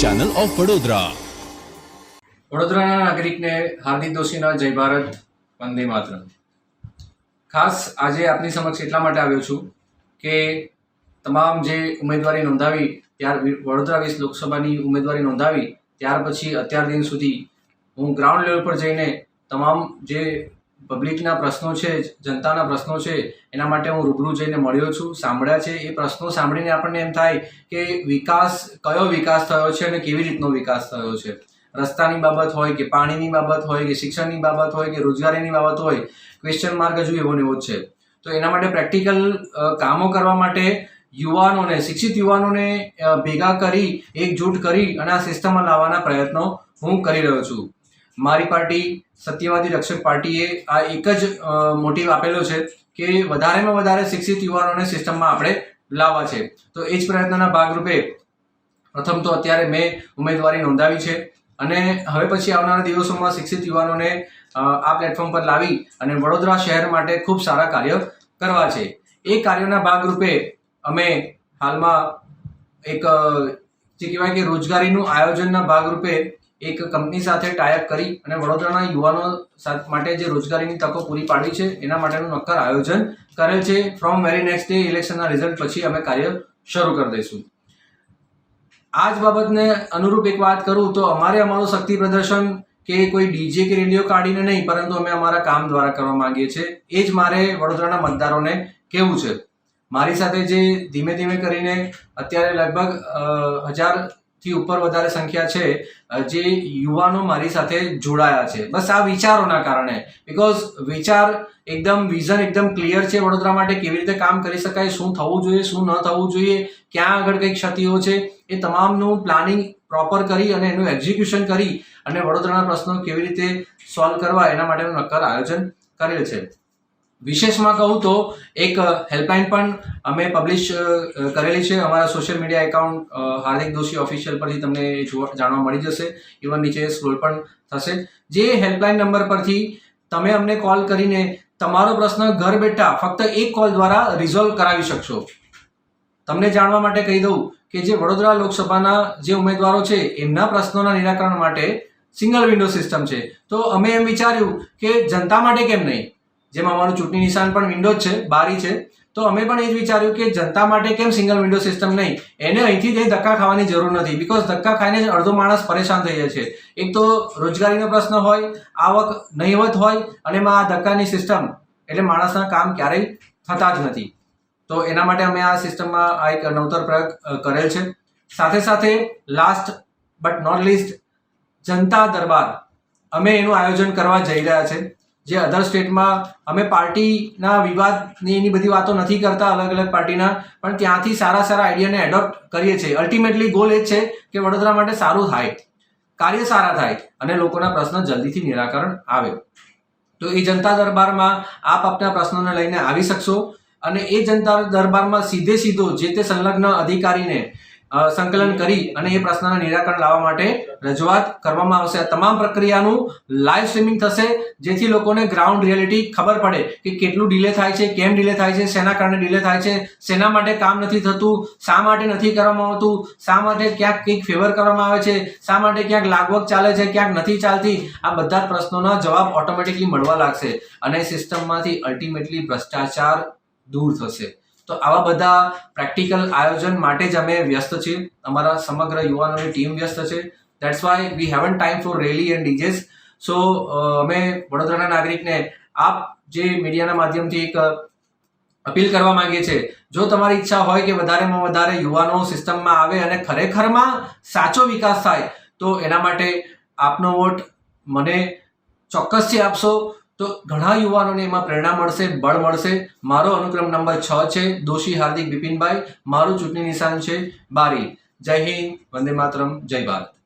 Channel of Vadodara વડોદરાના નાગરિકને હાર્દિક દોશીના જય ભારત, વંદે માત્ર ખાસ આજે આપની સમક્ષ એટલા માટે આવ્યો છું કે તમામ જે ઉમેદવારી નોંધાવી, ત્યાર વડોદરા વીસ લોકસભાની ઉમેદવારી નોંધાવી, ત્યાર પછી અત્યાર દિન સુધી હું ગ્રાઉન્ડ લેવલ પર જઈને તમામ જે પબ્લિકના પ્રશ્નો છે, જનતાના પ્રશ્નો છે, એના માટે હું રૂબરૂ જઈને મળ્યો છું. સાંભળ્યા છે, એ પ્રશ્નો સાંભળીને આપણને એમ થાય કે વિકાસ કયો વિકાસ થયો છે અને કેવી રીતનો વિકાસ થયો છે? રસ્તાની બાબત હોય કે પાણીની બાબત હોય કે શિક્ષણની બાબત હોય કે રોજગારીની બાબત હોય ક્વેશ્ચન માર્ક હજુ એવો ને એવો જ છે. તો એના માટે પ્રેક્ટિકલ કામો કરવા માટે યુવાનોને, શિક્ષિત યુવાનોને ભેગા કરી, એકજૂટ કરી અને આ સિસ્ટમમાં લાવવાના પ્રયત્નો હું કરી રહ્યો છું. મારી પાર્ટી, સત્યવાદી રક્ષક પાર્ટીએ આ એક જ મોટિવ આપેલો છે કે વધારેમાં વધારે શિક્ષિત યુવાનોને સિસ્ટમમાં આપણે લાવવા છે. તો એ જ પ્રયત્નના ભાગરૂપે પ્રથમ તો અત્યારે મેં ઉમેદવારી નોંધાવી છે અને હવે પછી આવનારા દિવસોમાં શિક્ષિત યુવાનોને આ પ્લેટફોર્મ પર લાવી અને વડોદરા શહેર માટે ખૂબ સારા કાર્ય કરવા છે. એ કાર્યોના ભાગરૂપે અમે હાલમાં એક જે કહેવાય કે રોજગારીનું આયોજનના ભાગરૂપે એક કંપની સાથે ટાઈઅપ કરી અને વડોદરાના યુવાનો માટે જે રોજગારીની તકો પૂરી પાડી છે એના માટેનું નક્કર આયોજન કરેલ છે. ફ્રોમ વેરી નેક્સ્ટ ડે ઇલેક્શનના રિઝલ્ટ પછી અમે કાર્ય શરૂ કરી દઈશું. આ જ બાબતને અનુરૂપ એક વાત કરું તો અમારે અમારું શક્તિ પ્રદર્શન કે કોઈ ડીજે કે રેડિયો કાઢીને નહીં પરંતુ અમે અમારા કામ દ્વારા કરવા માંગીએ છીએ. એ જ મારે વડોદરાના મતદારોને કહેવું છે. મારી સાથે જે ધીમે ધીમે કરીને અત્યારે લગભગ અ, હજારથી ઉપર વધારે સંખ્યા છે જે યુવાનો મારી સાથે જોડાયા છે. બસ આ વિચારોના કારણે. બિકોઝ વિચાર એકદમ વિઝન એકદમ ક્લિયર છે વડોદરા માટે કેવી રીતે કામ કરી શકાય, શું થવું જોઈએ, શું ન થવું જોઈએ, ક્યાં આગળ કઈ ક્ષતિઓ છે, એ તમામનું પ્લાનિંગ પ્રોપર કરી અને એનું એક્ઝિક્યુશન કરી અને વડોદરાના પ્રશ્નો કેવી રીતે સોલ્વ કરવા એના માટેનું નક્કર આયોજન કરેલ છે. વિશેષમાં કહું તો એક હેલ્પલાઇન પણ અમે પબ્લિશ કરેલી છે. અમારા social media account Hardik Doshi official પરથી તમને જાણવા મળી જશે. ઇવન નીચે સ્ક્રોલ પણ થશે. જે હેલ્પલાઇન નંબર પરથી તમે અમને કોલ કરીને તમારો પ્રશ્ન ઘર બેઠા ફક્ત એક કોલ દ્વારા રિઝોલ્વ કરાવી શકશો. તમને જાણવા માટે કહી દઉં કે જે વડોદરા લોકસભાના જે ઉમેદવારો છે, એમના પ્રશ્નોના નિરાકરણ માટે સિંગલ વિન્ડો સિસ્ટમ છે. તો અમે એમ વિચાર્યું કે જનતા માટે કેમ નહીં? જેમ અમારું ચૂંટણી નિશાન પણ વિન્ડો છે, બારી છે, તો અમે પણ એ જ વિચાર્યું કે જનતા માટે કેમ સિંગલ વિન્ડો સિસ્ટમ નહીં? એને અહીંથી જઈ ધક્કા ખાવાની જરૂર નથી બિકોઝ ધક્કા ખાઈને જ અડધો માણસ પરેશાન થઈ જાય છે. એક તો રોજગારીનો પ્રશ્ન હોય, આવક નહીવત હોય, અને એમાં આ ધક્કાની સિસ્ટમ એટલે માણસના કામ ક્યારેય થતા જ નથી. તો એના માટે અમે આ સિસ્ટમમાં આ એક નવતર પ્રયોગ કરેલ છે. સાથે સાથે લાસ્ટ બટ નોટ લીસ્ટ જનતા દરબાર. અમે એનું આયોજન કરવા જઈ રહ્યા છે. જે અધર સ્ટેટમાં અમે પાર્ટીના વિવાદની એની બધી વાતો નથી કરતા અલગ અલગ પાર્ટીના, પણ ત્યાંથી સારા સારા આઈડિયાને એડોપ્ટ કરીએ છીએ. અલ્ટિમેટલી ગોલ એ છે કે વડોદરા માટે સારું થાય, કાર્ય સારા થાય અને લોકોના પ્રશ્ન જલ્દીથી નિરાકરણ આવે. તો એ જનતા દરબારમાં આપ આપના પ્રશ્નોને લઈને આવી શકશો અને એ જનતા દરબારમાં સીધે સીધો જે તે સંલગ્ન અધિકારીને સંકલન કરી અને એ પ્રશ્નના નિરાકરણ લાવવા માટે રજૂઆત કરવામાં આવશે. તમામ પ્રક્રિયાનું લાઈવ સ્ટ્રીમિંગ થશે, જેથી લોકોને ગ્રાઉન્ડ રિયાલિટી ખબર પડે કે કેટલું ડિલે થાય છે, કેમ ડિલે થાય છે, શેના કારણે ડિલે થાય છે, શેના માટે કામ નથી થતું, શા માટે નથી કરવામાં આવતું, શા માટે ક્યાંક કંઈક ફેવર કરવામાં આવે છે, શા માટે ક્યાંક લાગવગ ચાલે છે, ક્યાંક નથી ચાલતી, આ બધા પ્રશ્નોના જવાબ ઓટોમેટિકલી મળવા લાગશે અને સિસ્ટમમાંથી અલ્ટિમેટલી ભ્રષ્ટાચાર દૂર થશે. તો આવા બધા પ્રેક્ટિકલ આયોજન માટે જ અમે વ્યસ્ત છીએ. અમારા સમગ્ર યુવાનોની ટીમ વ્યસ્ત છે. That's why we haven't time for rally and DJs so અમે વડોદરાના નાગરિકને આપ જે મીડિયાના માધ્યમથી એક અપીલ કરવા માંગીએ છીએ, જો તમારી ઈચ્છા હોય કે વધારેમાં વધારે યુવાનો સિસ્ટમમાં આવે અને ખરેખરમાં સાચો વિકાસ થાય, તો એના માટે આપનો વોટ મને ચોક્કસથી આપશો. તો ઘણા યુવાનોને એમાં પ્રેરણા મળશે, બળ મળશે. મારો અનુક્રમ નંબર છ છે, દોશી, હાર્દિક, બિપિનભાઈ. મારું ચૂંટણી નિશાન છે બારી. જય હિન્દ, વંદે માતરમ, જય ભારત.